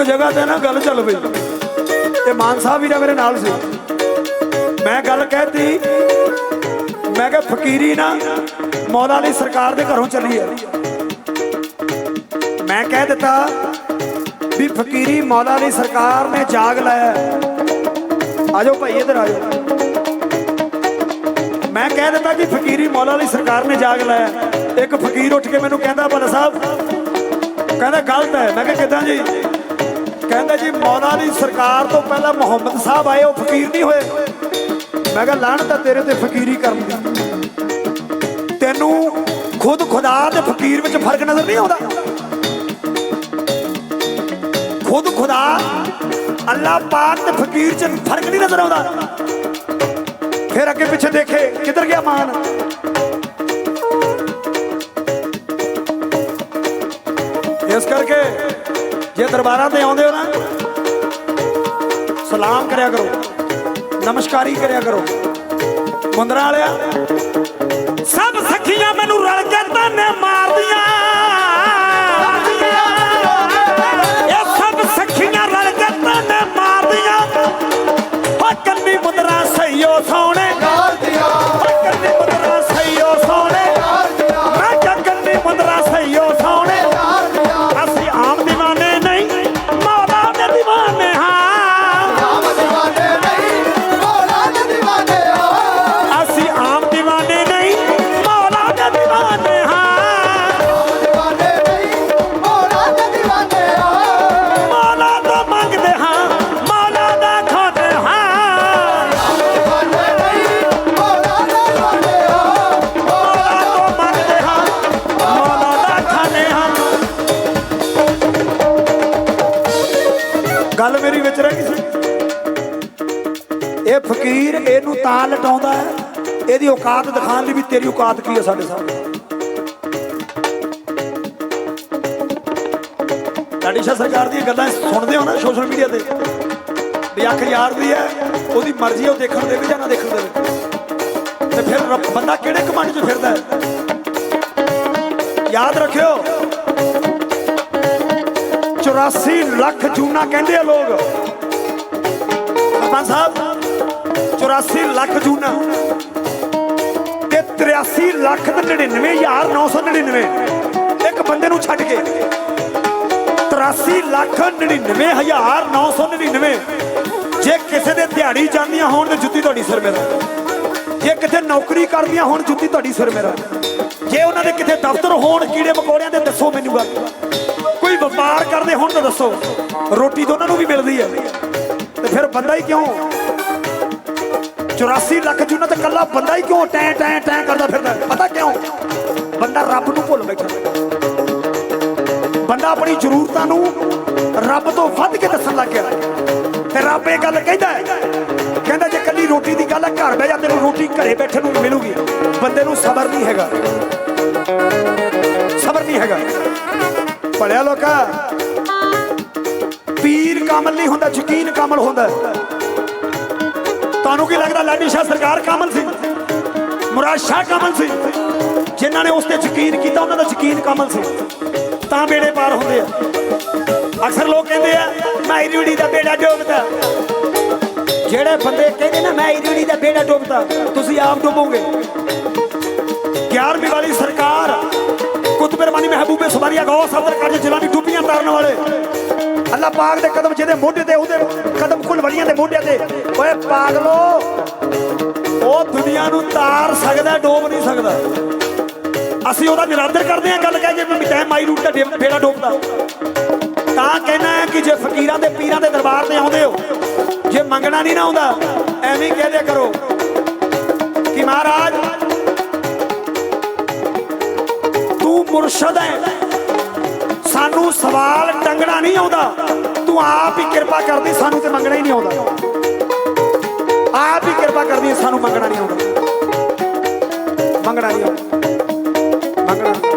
ਇੱਕ ਜਗ੍ਹਾ ਤੇ ਨਾ ਗੱਲ ਚੱਲ ਪਈ। ਤੇ ਮਾਨ ਸਾਹਿਬ ਵੀ ਨਾ ਮੇਰੇ ਨਾਲ ਸੀ। ਮੈਂ ਗੱਲ ਕਹਿਤੀ, ਮੈਂ ਕਿਹਾ ਫਕੀਰੀ ਨਾ ਮੌਲਾ ਅਲੀ ਸਰਕਾਰ ਦੇ ਘਰੋਂ ਚੱਲੀ ਹੈ ਮੈਂ ਕਹਿ ਦਿੱਤਾ ਵੀ ਫਕੀਰੀ ਮੌਲਾ ਅਲੀ ਸਰਕਾਰ ਨੇ ਜਾਗ ਲਾਇਆ ਆਜੋ ਭਾਈ ਇੱਧਰ ਆਜੋ। ਮੈਂ ਕਹਿ ਦਿੱਤਾ ਕਿ ਫਕੀਰੀ ਮੌਲਾ ਅਲੀ ਸਰਕਾਰ ਨੇ ਜਾਗ ਲਾਇਆ ਇੱਕ ਫਕੀਰ ਉੱਠ ਕੇ ਮੈਨੂੰ ਕਹਿੰਦਾ, ਭੱਲਾ ਸਾਹਿਬ, ਕਹਿੰਦਾ, ਗਲਤ ਹੈ। ਮੈਂ ਕਿਹਾ, ਕਿਦਾਂ ਜੀ? ਕਹਿੰਦਾ ਜੀ, ਮੌਲਾ ਦੀ ਸਰਕਾਰ ਤੋਂ ਪਹਿਲਾਂ ਮੁਹੰਮਦ ਸਾਹਿਬ ਆਏ, ਉਹ ਫਕੀਰ ਨਹੀਂ ਹੋਏ। ਮੈਂ ਕਿਹਾ ਲਾਣ ਤਾਂ ਤੇਰੇ ਤੇ ਫਕੀਰੀ ਕਰਨ ਦੀ। ਤੈਨੂੰ ਖੁਦ ਖੁਦਾ ਤੇ ਫਕੀਰ ਵਿੱਚ ਫ਼ਰਕ ਨਜ਼ਰ ਨਹੀਂ ਆਉਂਦਾ। ਖੁਦ ਖੁਦਾ, ਅੱਲਾ ਪਾਕ ਤੇ ਫਕੀਰ 'ਚ ਫ਼ਰਕ ਨਹੀਂ ਨਜ਼ਰ ਆਉਂਦਾ। ਫਿਰ ਅੱਗੇ ਪਿੱਛੇ ਦੇਖੇ, ਕਿੱਧਰ ਗਿਆ ਮਾਨ? ਜੇ ਦਰਬਾਰਾਂ ਤੇ ਆਉਂਦੇ ਹੋ ਨਾ, ਸਲਾਮ ਕਰਿਆ ਕਰੋ, ਨਮਸਕਾਰੀ ਕਰਿਆ ਕਰੋ। ਮੁੰਦਰਾ ਵਾਲਿਆ, ਸਭ ਸਖੀਆਂ ਮੈਨੂੰ ਰਲ ਕੇ ਤਾਨੇ ਮਾਰਦੀਆਂ। ਇਹ ਸਭ ਸਖੀਆਂ ਰਲ ਕੇ ਤਾਨੇ ਮਾਰਦੀਆਂ। ਓ ਕੰਨੀ ਮੁੰਦਰਾਂ ਸਈਓ ਸੋਹਣੇ ਵਿੱਚ ਰਹਿ ਗਈ ਸੀ। ਇਹ ਫਕੀਰ ਇਹਨੂੰ ਤਾਂ ਲਟਾਉਂਦਾ ਹੈ। ਇਹਦੀ ਔਕਾਤ ਦਿਖਾਉਣ ਲਈ ਵੀ ਤੇਰੀ ਔਕਾਤ ਕੀ ਹੈ ਸਾਡੇ ਸਾਹਮਣੇ? ਲਾਡੀ ਸ਼ਾਹ ਸਰਕਾਰ ਦੀਆਂ ਗੱਲਾਂ ਸੁਣਦੇ ਹੋ ਨਾ ਸੋਸ਼ਲ ਮੀਡੀਆ ਤੇ? ਵੀ ਅੱਖ ਯਾਰ ਦੀ ਹੈ, ਉਹਦੀ ਮਰਜ਼ੀ ਹੈ ਉਹ ਦੇਖਣ ਦੇਵੇ ਜਾਂ ਨਾ ਦੇਖਣ ਦੇਵੇ। ਤੇ ਫਿਰ ਬੰਦਾ ਕਿਹੜੇ ਕਮਾਂਡ 'ਚ ਫਿਰਦਾ ਹੈ? ਯਾਦ ਰੱਖਿਓ। 84 ਲੱਖ ਜੂਨਾ ਕਹਿੰਦੇ ਆ ਲੋਕ। ਸਰਪੰਚ ਸਾਹਿਬ 84 ਲੱਖ ਜੂਨਾ ਤੇ 83 ਲੱਖ ਤੇ 99999 ਇੱਕ ਬੰਦੇ ਨੂੰ ਛੱਡ ਕੇ 83 ਲੱਖ 99999 ਜੇ ਕਿਸੇ ਦੇ ਦਿਹਾੜੀ ਜਾਂਦੀਆਂ ਹੋਣ ਤੇ ਜੁੱਤੀ ਤੁਹਾਡੀ ਸਿਰ ਮੇਰਾ। ਜੇ ਕਿਤੇ ਨੌਕਰੀ ਕਰਦੀਆਂ ਹੋਣ ਜੁੱਤੀ ਤੁਹਾਡੀ ਸਿਰ ਮੇਰਾ। ਜੇ ਉਹਨਾਂ ਦੇ ਕਿਤੇ ਦਫ਼ਤਰ ਹੋਣ ਕੀੜੇ ਮਕੌੜਿਆਂ ਦੇ ਦੱਸੋ ਮੈਨੂੰ ਗੱਲ। ਕੋਈ ਵਪਾਰ ਕਰਦੇ ਹੋਣ ਤਾਂ ਦੱਸੋ। ਰੋਟੀ ਤਾਂ ਉਹਨਾਂ ਨੂੰ ਵੀ ਮਿਲਦੀ ਹੈ। ਫਿਰ ਬੰਦਾ ਹੀ ਕਿਉਂ? 84 ਲੱਖ ਜੁਨਾ ਤੇ ਕੱਲਾ ਬੰਦਾ ਹੀ ਕਿਉਂ ਟੈਂ ਟੈਂ ਟੈਂ ਕਰਦਾ ਫਿਰਦਾ? ਪਤਾ ਕਿਉਂ? ਬੰਦਾ ਰੱਬ ਨੂੰ ਭੁੱਲ ਬੈਠਾ। ਬੰਦਾ ਆਪਣੀ ਜ਼ਰੂਰਤਾਂ ਨੂੰ ਰੱਬ ਤੋਂ ਵੱਧ ਕੇ ਦੱਸਣ ਲੱਗ ਗਿਆ। ਤੇ ਰੱਬ ਇਹ ਗੱਲ ਕਹਿੰਦਾ ਕਹਿੰਦਾ ਜੇ ਕੱਲੀ ਰੋਟੀ ਦੀ ਗੱਲ ਹੈ, ਘਰ ਬਹਿ ਜਾ, ਤੈਨੂੰ ਰੋਟੀ ਘਰੇ ਬੈਠੇ ਨੂੰ ਮਿਲੂਗੀ। ਬੰਦੇ ਨੂੰ ਸਬਰ ਨਹੀਂ ਹੈਗਾ। ਸਬਰ ਨਹੀਂ ਹੈਗਾ। ਭਲਿਆ ਲੋਕਾ ਪੀਰ ਕਾਮਲ ਨਹੀਂ ਹੁੰਦਾ, ਯਕੀਨ ਕਾਮਲ ਹੁੰਦਾ। ਤੁਹਾਨੂੰ ਕੀ ਲੱਗਦਾ, ਲਾਡੀ ਸ਼ਾਹ ਸਰਕਾਰ ਕਾਮਲ ਸੀ? ਮੁਰਾਦ ਸ਼ਾਹ ਕਾਮਲ ਸੀ? ਜਿਨ੍ਹਾਂ ਨੇ ਉਸ ਤੇ ਯਕੀਨ ਕੀਤਾ, ਉਹਨਾਂ ਦਾ ਯਕੀਨ ਕਾਮਲ ਸੀ। ਤਾਂ ਬੇੜੇ ਪਾਰ ਹੁੰਦੇ ਆ। ਅਕਸਰ ਲੋਕ ਕਹਿੰਦੇ ਆ, ਮੈਂ ਰੂੜੀ ਦਾ ਬੇੜਾ ਡੋਬਦਾ। ਜਿਹੜੇ ਬੰਦੇ ਕਹਿੰਦੇ ਨਾ, ਮੈਂ ਰੂੜੀ ਦਾ ਬੇੜਾ ਡੋਬਦਾ, ਤੁਸੀਂ ਆਪ ਡੋਬੋਗੇ। 11ਵੀਂ ਵਾਲੀ ਸਰਕਾਰ ਮਹਿਬੂਬੇ ਸਵਾਰੀਆ ਗੌ ਸਦਰ ਕਾਜ ਦੀ ਡੁੱਬੀਆਂ ਤਾਰਨ ਵਾਲੇ। ਅੱਲਾਹ ਪਾਕ ਦੇ ਕਦਮ ਜਿਹਦੇ ਮੋਢੇ ਤੇ, ਉਹਦੇ ਕਦਮ ਕੁਲ ਵਲੀਆਂ ਦੇ ਮੋਢਿਆਂ ਤੇ। ਓਏ ਪਾਗਲੋ, ਉਹ ਦੁਨੀਆ ਨੂੰ ਤਾਰ ਸਕਦਾ, ਡੋਬ ਨਹੀਂ ਸਕਦਾ। ਅਸੀਂ ਉਹਦਾ ਨਿਰਾਦਰ ਕਰਦੇ ਹਾਂ, ਗੱਲ ਕਹਿ ਕੇ ਵੀ ਤੈਂ ਮਾਈ ਰੂਟ ਦਾ ਡੇ- ਡੋਬਦਾ। ਤਾਂ ਕਹਿਣਾ ਹੈ ਕਿ ਜੇ ਫਕੀਰਾਂ ਦੇ ਪੀਰਾਂ ਦੇ ਦਰਬਾਰ ਤੇ ਆਉਂਦੇ ਹੋ, ਜੇ ਮੰਗਣਾ ਨਹੀਂ ਨਾ ਆਉਂਦਾ, ਐਵੇਂ ਕਹਿ ਦਿਆ ਕਰੋ ਕਿ ਮਹਾਰਾਜ, ਤੂੰ ਮੁਰਸ਼ਦ ਹੈ। ਸਾਨੂੰ ਸਵਾਲ ਟੰਗਣਾ ਨਹੀਂ ਆਉਂਦਾ। ਤੂੰ ਆਪ ਹੀ ਕਿਰਪਾ ਕਰਦੀ, ਸਾਨੂੰ ਤੇ ਮੰਗਣਾ ਹੀ ਨਹੀਂ ਆਉਂਦਾ। ਆਪ ਹੀ ਕਿਰਪਾ ਕਰਦੀ, ਸਾਨੂੰ ਮੰਗਣਾ ਨਹੀਂ ਆਉਂਦਾ। ਮੰਗਣਾ ਨਹੀਂ ਆਉਂਦਾ। ਮੰਗਣਾ